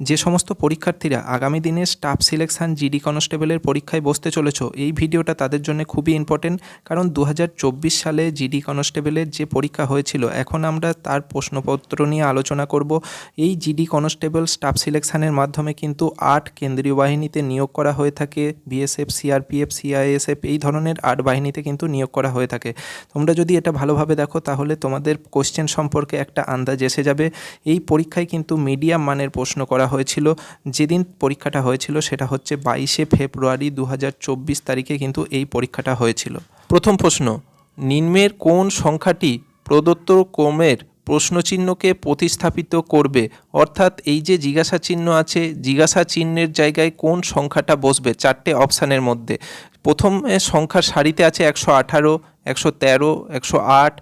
যে সমস্ত পরীক্ষার্থীরা আগামী দিনে স্টাফ সিলেকশন জিডি কনস্টেবলের পরীক্ষায় বসতে চলেছ, এই ভিডিওটা তাদের জন্য খুবই ইম্পর্টেন্ট কারণ দু হাজার চব্বিশ সালে জিডি কনস্টেবলের যে পরীক্ষা হয়েছিল, এখন আমরা তার প্রশ্নপত্র নিয়ে আলোচনা করব। এই জিডি কনস্টেবল স্টাফ সিলেকশনের মাধ্যমে কিন্তু আট কেন্দ্রীয় বাহিনীতে নিয়োগ করা হয়ে থাকে বিএসএফ সিআরপিএফ সিআইএসএফ এই ধরনের আট বাহিনীতে কিন্তু নিয়োগ করা হয়ে থাকে। তোমরা যদি এটা ভালোভাবে দেখো, তাহলে তোমাদের কোশ্চেন সম্পর্কে একটা আন্দাজ এসে যাবে। এই পরীক্ষায় কিন্তু মিডিয়াম মানের প্রশ্ন করা হয়েছিল, যেদিন পরীক্ষাটা হয়েছিল সেটা হচ্ছে বাইশে ফেব্রুয়ারি দু হাজার চব্বিশ তারিখে কিন্তু এই পরীক্ষাটা হয়েছিল। প্রথম প্রশ্ন, নিম্নের কোন সংখ্যাটি প্রদত্ত ক্রমের প্রশ্নচিহ্নকে প্রতিস্থাপিত করবে? অর্থাৎ এই যে জিজ্ঞাসা চিহ্ন আছে, জিজ্ঞাসা চিহ্নের জায়গায় কোন সংখ্যাটা বসবে? চারটে অপশানের মধ্যে। প্রথম সংখ্যার সারিতে আছে একশো আঠারো, একশো তেরো, একশো আট,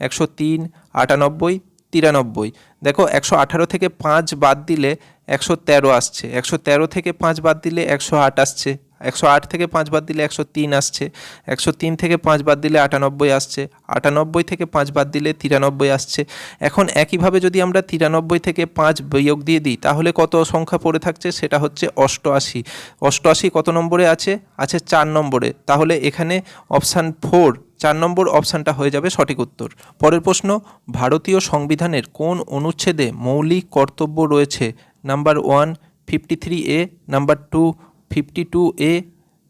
একশো তিন, আটানব্বই, তিরানব্বই। দেখো একশো আঠারো থেকে পাঁচ বাদ দিলে একশো তেরো আসছে, একশো তেরো থেকে পাঁচ বাদ দিলে একশো আট আসছে। একশো আট থেকে পাঁচ বাদ দিলে একশো তিন আসছে, একশো তিন থেকে পাঁচ বাদ দিলে আটানব্বই আসছে, আটানব্বই থেকে পাঁচ বাদ দিলে তিরানব্বই আসছে। এখন একইভাবে যদি আমরা তিরানব্বই থেকে পাঁচ বিয়োগ দিয়ে দিই, তাহলে কত সংখ্যা পড়ে থাকছে? সেটা হচ্ছে অষ্টআশি। অষ্টআশি কত নম্বরে আছে? আছে চার নম্বরে। তাহলে এখানে অপশান ফোর, চার নম্বর অপশানটা হয়ে যাবে সঠিক উত্তর। পরের প্রশ্ন, ভারতীয় সংবিধানের কোন অনুচ্ছেদে মৌলিক কর্তব্য রয়েছে? Number one, fifty three A, number two fifty two A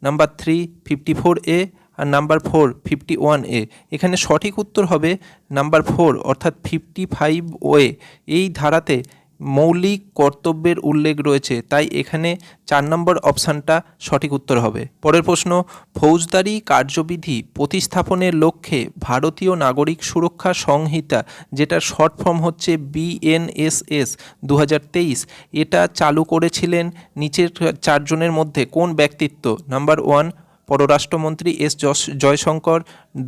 number three fifty four A R number four fifty one A এখানে সঠিক উত্তর হবে নাম্বার ফোর অর্থাৎ ফিফটি ফাইভ ওয়ে এই ধারাতে মৌলিক কর্তব্যের উল্লেখ রয়েছে, তাই এখানে চার নম্বর অপশানটা সঠিক উত্তর হবে। পরের প্রশ্ন, ফৌজদারি কার্যবিধি প্রতিস্থাপনের লক্ষ্যে ভারতীয় নাগরিক সুরক্ষা সংহিতা যেটার শর্ট ফর্ম হচ্ছে বিএনএসএস দু হাজার তেইশ, এটা চালু করেছিলেন নিচের চারজনের মধ্যে কোন ব্যক্তিত্ব? নাম্বার ওয়ান, পররাষ্ট্রমন্ত্রী এস জয়শঙ্কর,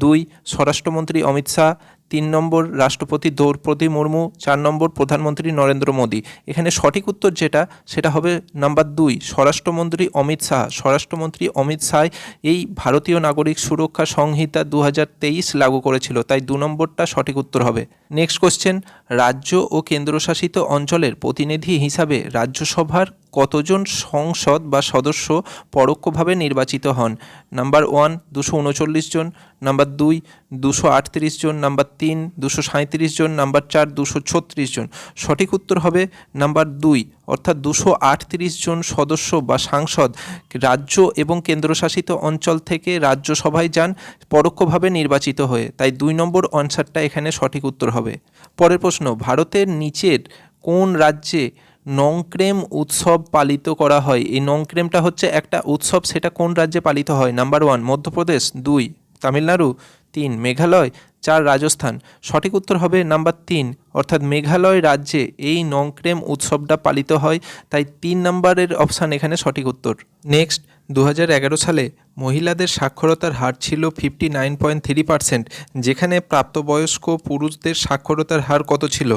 দুই, স্বরাষ্ট্রমন্ত্রী অমিত শাহ তিন নম্বর রাষ্ট্রপতি দ্রৌপদী মুর্মু, চার নম্বর প্রধানমন্ত্রী নরেন্দ্র মোদী। এখানে সঠিক উত্তর যেটা, সেটা হবে নাম্বার দুই, স্বরাষ্ট্রমন্ত্রী অমিত শাহ। স্বরাষ্ট্রমন্ত্রী অমিত শাহ এই ভারতীয় নাগরিক সুরক্ষা সংহিতা দু হাজার তেইশ লাগু করেছিল, তাই দু নম্বরটা সঠিক উত্তর হবে। নেক্সট কোশ্চেন রাজ্য ও কেন্দ্রশাসিত অঞ্চলের প্রতিনিধি হিসাবে রাজ্যসভার কতজন সংসদ বা সদস্য পরোক্ষভাবে নির্বাচিত হন? নাম্বার ওয়ান দুশো উনচল্লিশ জন। নাম্বার দুই দুশো জন। নাম্বার তিন, দুশো সাঁত্রিশ জন, নাম্বার চার, দুশো ছত্রিশ জন। সঠিক উত্তর হবে নাম্বার দুই, অর্থাৎ দুশো আটত্রিশ জন সদস্য বা সাংসদ রাজ্য এবং কেন্দ্রশাসিত অঞ্চল থেকে রাজ্যসভায় যান, পরোক্ষভাবে নির্বাচিত হয়ে। তাই দুই নম্বর অনসারটা এখানে সঠিক উত্তর হবে। পরের প্রশ্ন, ভারতের নিচের কোন রাজ্যে নংক্রেম উৎসব পালিত করা হয়? এই নংক্রেমটা হচ্ছে একটা উৎসব, সেটা কোন রাজ্যে পালিত হয়? Number one, Madhya Pradesh. দুই, তামিলনাড়ু। তিন, মেঘালয়, চার রাজস্থান। সঠিক উত্তর হবে নাম্বার তিন। অর্থাৎ মেঘালয় রাজ্যে এই নংক্রেম উৎসবটা পালিত হয়, তাই তিন নম্বরের অপশান এখানে সঠিক উত্তর। নেক্সট দু হাজার এগারো সালে মহিলাদের সাক্ষরতার হার ছিল fifty nine point three percent, যেখানে প্রাপ্তবয়স্ক পুরুষদের সাক্ষরতার হার কত ছিল?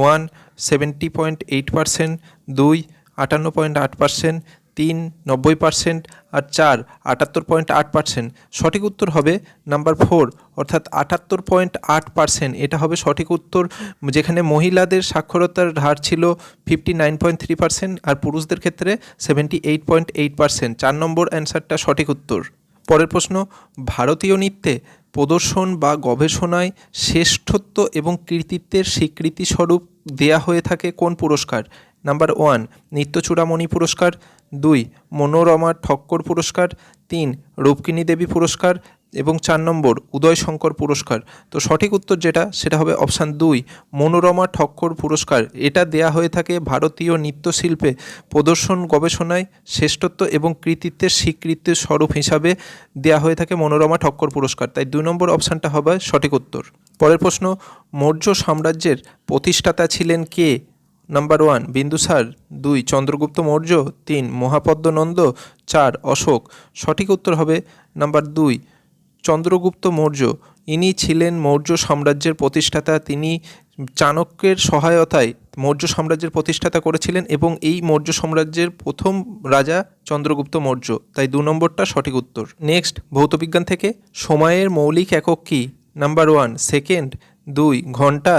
One, seventy point eight percent, দুই, আটান্ন পয়েন্ট আট পার্সেন্ট তিন, নব্বই পার্সেন্ট আর চার, আটাত্তর পয়েন্ট আট পার্সেন্ট। সঠিক উত্তর হবে নাম্বার ফোর, অর্থাৎ আটাত্তর পয়েন্ট আট পার্সেন্ট। এটা হবে সঠিক উত্তর, যেখানে মহিলাদের সাক্ষরতার হার ছিল fifty nine point three percent আর পুরুষদের ক্ষেত্রে seventy eight point eight percent. চার নম্বর অ্যান্সারটা সঠিক উত্তর। পরের প্রশ্ন, ভারতীয় নৃত্যে প্রদর্শন বা গবেষণায় শ্রেষ্ঠত্ব এবং কৃতিত্বের স্বীকৃতিস্বরূপ দেয়া হয়ে থাকে কোন পুরস্কার? নাম্বার ওয়ান নৃত্যচূড়ামণি পুরস্কার দুই মনোরমা ঠক্কর পুরস্কার তিন রূপকিনী দেবী পুরস্কার এবং চার নম্বর উদয় শঙ্কর পুরস্কার তো সঠিক উত্তর যেটা, সেটা হবে অপশান দুই মনোরমা ঠক্কর পুরস্কার এটা দেয়া হয়ে থাকে ভারতীয় নৃত্যশিল্পে প্রদর্শন, গবেষণায়, শ্রেষ্ঠত্ব এবং কৃতিত্বের স্বীকৃতির স্বরূপ হিসাবে দেয়া হয়ে থাকে মনোরমা ঠক্কর পুরস্কার তাই দুই নম্বর অপশানটা হবে সঠিক উত্তর। পরের প্রশ্ন, মৌর্য সাম্রাজ্যের প্রতিষ্ঠাতা ছিলেন কে? নাম্বার ওয়ান বিন্দুসার দুই চন্দ্রগুপ্ত মৌর্য তিন মহাপদ্মনন্দ চার অশোক সঠিক উত্তর হবে নাম্বার দুই চন্দ্রগুপ্ত মৌর্য ইনি ছিলেন মৌর্য সাম্রাজ্যের প্রতিষ্ঠাতা তিনি চাণক্যের সহায়তায় মৌর্য সাম্রাজ্যের প্রতিষ্ঠাতা করেছিলেন এবং এই মৌর্য সাম্রাজ্যের প্রথম রাজা চন্দ্রগুপ্ত মৌর্য তাই দু নম্বরটা সঠিক উত্তর নেক্সট ভৌতবিজ্ঞান থেকে সময়ের মৌলিক একক কী নাম্বার ওয়ান সেকেন্ড দুই ঘণ্টা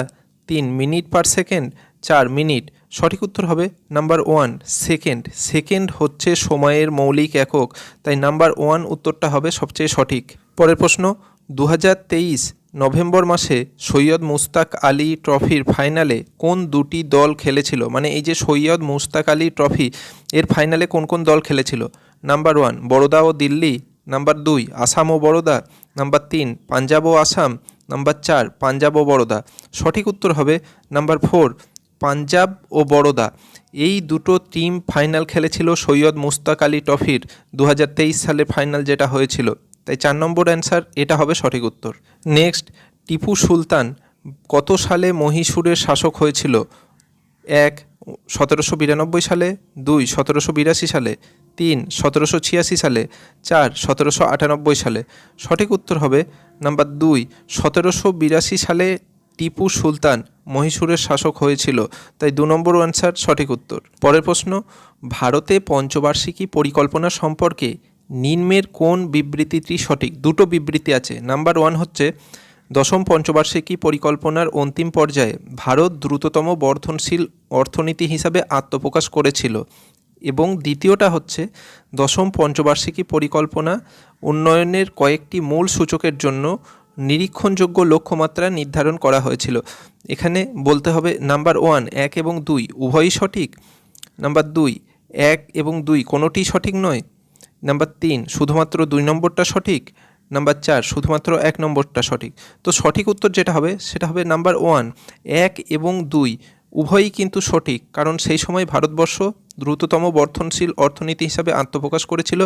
তিন মিনিট পার সেকেন্ড চার মিনিট। সঠিক উত্তর হবে নাম্বার ওয়ান সেকেন্ড সেকেন্ড হচ্ছে সময়ের মৌলিক একক, তাই নাম্বার ওয়ান উত্তরটা হবে সবচেয়ে সঠিক। পরের প্রশ্ন দু হাজার তেইশ নভেম্বর মাসে সৈয়দ মুস্তাক আলী ট্রফির ফাইনালে কোন দুটি দল খেলেছিল? মানে এই যে সৈয়দ মুস্তাক আলী ট্রফি, এর ফাইনালে কোন কোন দল খেলেছিল? নাম্বার ওয়ান বরোদা ও দিল্লি। নাম্বার দুই, আসাম ও বরোদা। নাম্বার তিন, পাঞ্জাব ও আসাম। নাম্বার চার, পাঞ্জাব ও বরোদা। সঠিক উত্তর হবে নাম্বার ফোর, পাঞ্জাব ও বরোদা। এই দুটো টিম ফাইনাল খেলেছিল সৈয়দ মুস্তাক আলী ট্রফির দু হাজার তেইশ সালে ফাইনাল যেটা হয়েছিল। তাই চার নম্বর অ্যান্সার এটা হবে সঠিক উত্তর। নেক্সট টিপু সুলতান কত সালে মহীশূরের শাসক হয়েছিল? এক, সতেরোশো বিরানব্বই সালে, দুই, সতেরোশো বিরাশি সালে তিন, সতেরোশো ছিয়াশি সালে, চার, সতেরোশো আটানব্বই সালে। সঠিক উত্তর হবে নাম্বার দুই, সতেরোশো বিরাশি সালে টিপু সুলতান মহীশূরের শাসক হয়েছিল, তাই দু নম্বর অ্যান্সার সঠিক উত্তর। পরের প্রশ্ন, ভারতে পঞ্চবার্ষিকী পরিকল্পনা সম্পর্কে নিম্নের কোন বিবৃতিটি সঠিক? দুটো বিবৃতি আছে। নাম্বার ওয়ান হচ্ছে, দশম পঞ্চবার্ষিকী পরিকল্পনার অন্তিম পর্যায়ে ভারত দ্রুততম বর্ধনশীল অর্থনীতি হিসাবে আত্মপ্রকাশ করেছিল। এবং দ্বিতীয়টা হচ্ছে দশম পঞ্চবার্ষিকী পরিকল্পনা, উন্নয়নের কয়েকটি মূল সূচকের জন্য নিরীক্ষণযোগ্য লক্ষ্যমাত্রা নির্ধারণ করা হয়েছিল। এখানে বলতে হবে নাম্বার ওয়ান, এক এবং দুই, উভয়ই সঠিক? নাম্বার দুই, এক এবং দুই কোনোটি সঠিক নয়? নাম্বার তিন, শুধুমাত্র দুই নম্বরটা সঠিক? নাম্বার চার, শুধুমাত্র এক নম্বরটা সঠিক? তো সঠিক উত্তর যেটা হবে, সেটা হবে নাম্বার ওয়ান, এক এবং দুই উভয়ই কিন্তু সঠিক, কারণ সেই সময় ভারতবর্ষ দ্রুততম বর্ধনশীল অর্থনীতি হিসাবে আত্মপ্রকাশ করেছিল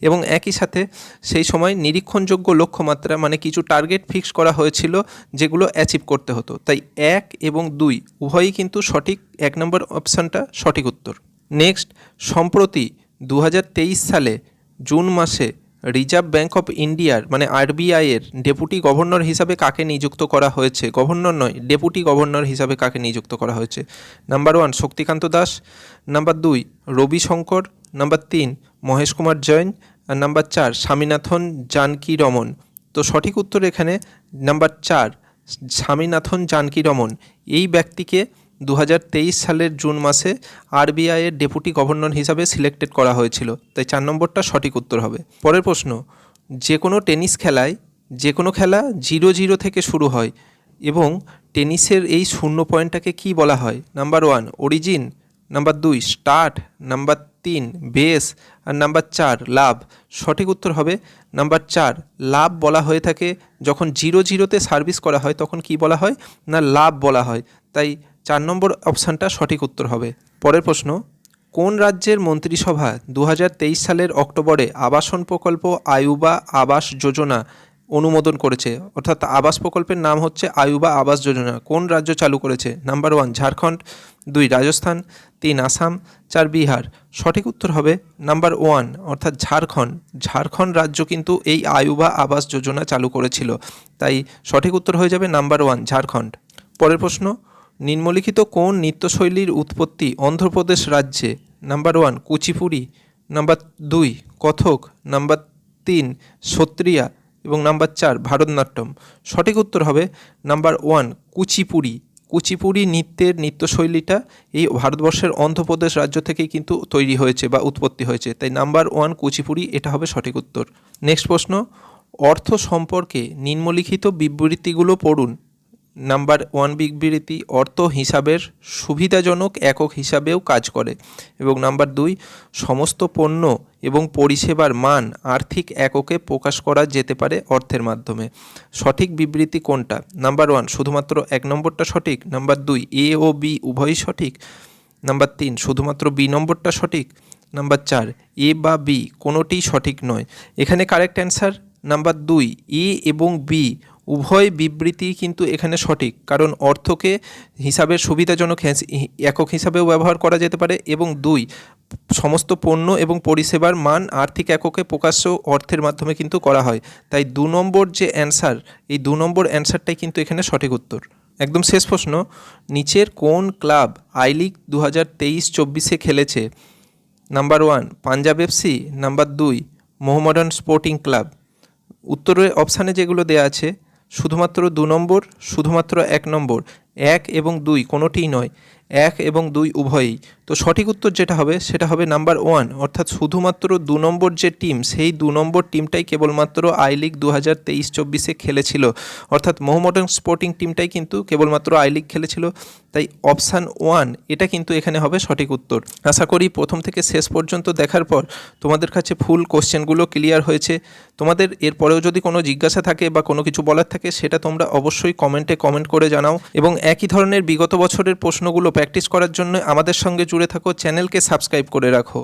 এবং একই সাথে সেই সময় নিরীক্ষণযোগ্য লক্ষ্যমাত্রা মানে কিছু টার্গেট ফিক্স করা হয়েছিল যেগুলো অ্যাচিভ করতে হতো। তাই এক এবং দুই উভয়ই কিন্তু সঠিক, এক নম্বর অপশানটা সঠিক উত্তর। নেক্সট সম্প্রতি দু হাজার তেইশ সালে জুন মাসে রিজার্ভ ব্যাঙ্ক অফ ইন্ডিয়ার মানে আরবিআই এর ডেপুটি গভর্নর হিসাবে কাকে নিযুক্ত করা হয়েছে? গভর্নর নয় ডেপুটি গভর্নর হিসাবে কাকে নিযুক্ত করা হয়েছে? Number one Shaktikanta Das number দুই রবি শঙ্কর নাম্বার তিন মহেশ কুমার জৈন আর নাম্বার চার স্বামীনাথন জানকী রমন তো সঠিক উত্তর এখানে নাম্বার চার স্বামীনাথন জানকী রমন এই ব্যক্তিকে দু হাজার তেইশ সালের জুন মাসে আরবিআইয়ের ডেপুটি গভর্নর হিসাবে সিলেক্টেড করা হয়েছিল, তাই চার নম্বরটা সঠিক উত্তর হবে। পরের প্রশ্ন, যে কোনো টেনিস খেলায়, যে কোনো খেলা জিরো জিরো থেকে শুরু হয় এবং টেনিসের এই শূন্য পয়েন্টটাকে কি বলা হয়? নাম্বার ওয়ান, অরিজিন, নাম্বার দুই, স্টার্ট, নাম্বার তিন, বেস, আর নাম্বার চার, লাভ। সঠিক উত্তর হবে, নাম্বার চার, লাভ বলা হয়ে থাকে, যখন জিরো জিরোতে সার্ভিস করা হয়, তখন কি বলা হয়? না, লাভ বলা হয়। তাই চার নম্বর অপশানটা সঠিক উত্তর হবে। পরের প্রশ্ন, কোন রাজ্যের মন্ত্রিসভা দু হাজার তেইশ সালের অক্টোবরে আবাসন প্রকল্প আয়ুবা আবাস যোজনা অনুমোদন করেছে? অর্থাৎ আবাস প্রকল্পের নাম হচ্ছে আয়ুবা আবাস যোজনা। কোন রাজ্য চালু করেছে? Number one, Jharkhand. দুই, রাজস্থান। তিন, আসাম। চার, বিহার। সঠিক উত্তর হবে নাম্বার ওয়ান, অর্থাৎ ঝাড়খণ্ড। ঝাড়খণ্ড রাজ্য কিন্তু এই আয়ুবা আবাস যোজনা চালু করেছিল। তাই সঠিক উত্তর হয়ে যাবে নাম্বার ওয়ান, ঝাড়খণ্ড। পরের প্রশ্ন নিম্নলিখিত কোন নৃত্যশৈলীর উৎপত্তি অন্ধ্রপ্রদেশ রাজ্যে? Number one, Kuchipudi. নাম্বার দুই, কথক। নাম্বার তিন, সত্রিয়া। এবং নাম্বার চার, ভারতনাট্যম। সঠিক উত্তর হবে নাম্বার ওয়ান, কুচিপুড়ি। কুচিপুড়ি নৃত্যের নৃত্যশৈলীটা এই ভারতবর্ষের অন্ধ্রপ্রদেশ রাজ্য থেকেই কিন্তু তৈরি হয়েছে বা উৎপত্তি হয়েছে। তাই নাম্বার ওয়ান, কুচিপুড়ি, এটা হবে সঠিক উত্তর। নেক্সট প্রশ্ন, অর্থ সম্পর্কে নিম্নলিখিত বিবৃতিগুলো পড়ুন। নাম্বার ওয়ান বিবৃতি অর্থ হিসাবের সুবিধাজনক একক হিসাবেও কাজ করে। এবং নাম্বার দুই, সমস্ত পণ্য এবং পরিষেবার মান আর্থিক এককে প্রকাশ করা যেতে পারে অর্থের মাধ্যমে। সঠিক বিবৃতি কোনটা? নাম্বার ওয়ান, শুধুমাত্র এক নম্বরটা সঠিক? নাম্বার দুই, এ ও বি উভয়ই সঠিক? নাম্বার তিন, শুধুমাত্র বি নম্বরটা সঠিক? নাম্বার চার, এ বা বি কোনোটিই সঠিক নয়। এখানে কারেক্ট অ্যান্সার নাম্বার দুই, এ এবং বি উভয় বিবৃতি কিন্তু এখানে সঠিক, কারণ অর্থকে হিসাবের সুবিধাজনক একক হিসাবেও ব্যবহার করা যেতে পারে এবং দুই, সমস্ত পণ্য এবং পরিষেবার মান আর্থিক এককে প্রকাশ্য অর্থের মাধ্যমে কিন্তু করা হয়। তাই দু নম্বর যে অ্যান্সার, এই দু নম্বর অ্যান্সারটাই কিন্তু এখানে সঠিক উত্তর। একদম শেষ প্রশ্ন, নিচের কোন ক্লাব আই লিগ দু হাজার তেইশ চব্বিশে খেলেছে? Number one, Punjab FC. Number দুই, মোহামডান স্পোর্টিং ক্লাব। উত্তরের অপশানে যেগুলো দেওয়া আছে শুধুমাত্র দু নম্বর শুধুমাত্র এক নম্বর এক এবং দুই কোনোটিই নয়। এক এবং দুই উভয়ই। তো সঠিক উত্তর যেটা হবে, সেটা হবে নাম্বার ওয়ান, অর্থাৎ শুধুমাত্র দু নম্বর যে টিম, সেই দু নম্বর টিমটাই কেবলমাত্র আই লিগ দু হাজার তেইশ চব্বিশে খেলেছিল। অর্থাৎ মোহামডান স্পোর্টিং টিমটাই কিন্তু কেবলমাত্র আই লিগ খেলেছিল। তাই অপশান ওয়ান, এটা কিন্তু এখানে হবে সঠিক উত্তর। আশা করি প্রথম থেকে শেষ পর্যন্ত দেখার পর তোমাদের কাছে ফুল কোশ্চেনগুলো ক্লিয়ার হয়েছে। তোমাদের এরপরেও যদি কোনো জিজ্ঞাসা থাকে বা কোনো কিছু বলার থাকে, সেটা তোমরা অবশ্যই কমেন্টে কমেন্ট করে জানাও। এবং একই ধরনের বিগত বছরের প্রশ্নগুলো প্র্যাকটিস করার জন্য আমাদের সঙ্গে জুড়ে থাকো চ্যানেলকে সাবস্ক্রাইব করে রাখো।